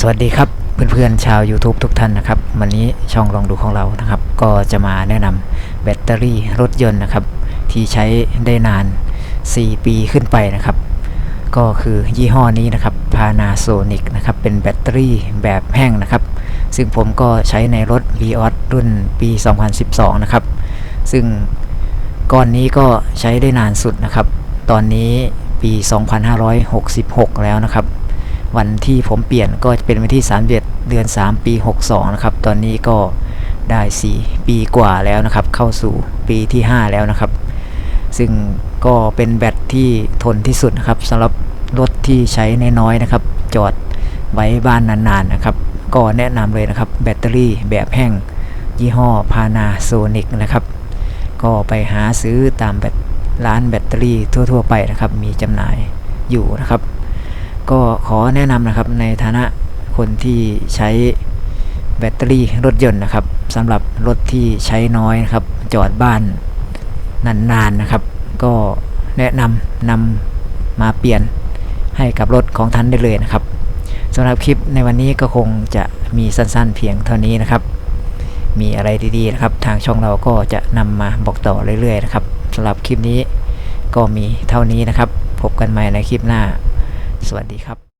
สวัสดีครับเพื่อนๆชาว YouTube ทุกท่านนะครับ วันนี้ช่องลองดูของเรานะครับ ก็จะมาแนะนำแบตเตอรี่รถยนต์นะครับ ที่ใช้ได้นาน 4 ปีขึ้นไปนะครับ ก็คือยี่ห้อนี้นะครับ Panasonic นะครับ เป็นแบตเตอรี่แบบแห้งนะครับ ซึ่งผมก็ใช้ในรถ Vios รุ่นปี 2012 นะครับ ซึ่งก้อนนี้ก็ใช้ได้นานสุดนะครับ ตอนนี้ปี 2566 แล้วนะครับ วันที่ผมเปลี่ยนก็จะเป็นวันที่3เดือน 3 ปี 62 นะครับ ตอนนี้ก็ได้ 4 ปีกว่าแล้วนะครับ เข้าสู่ปีที่ 5 แล้วนะครับ ซึ่งก็เป็นแบตที่ทนที่สุดนะครับสำหรับรถที่ใช้น้อยๆนะครับ จอดไว้บ้านนานๆนะครับ ก็แนะนำเลยนะครับ แบตเตอรี่แบบแห้งยี่ห้อ Panasonic นะครับ ก็ไปหาซื้อตามแบตร้านแบตเตอรี่ทั่ว ๆ ไปนะครับ มีจำหน่ายอยู่นะครับ ก็ขอแนะนำนะครับในฐานะคนที่ใช้แบตเตอรี่รถยนต์นะครับสำหรับรถที่ใช้น้อยนะครับ จอดบ้านนานๆนะครับ ก็แนะนำนำมาเปลี่ยนให้กับรถของท่านได้เลยนะครับสำหรับคลิปในวันนี้ก็คงจะมีสั้นๆเพียงเท่านี้นะครับ มีอะไรดีๆนะครับ ทางช่องเราก็จะนำมาบอกต่อเรื่อยๆนะครับสำหรับคลิปนี้ก็มีเท่านี้นะครับ พบกันใหม่ในคลิปหน้า สวัสดีครับ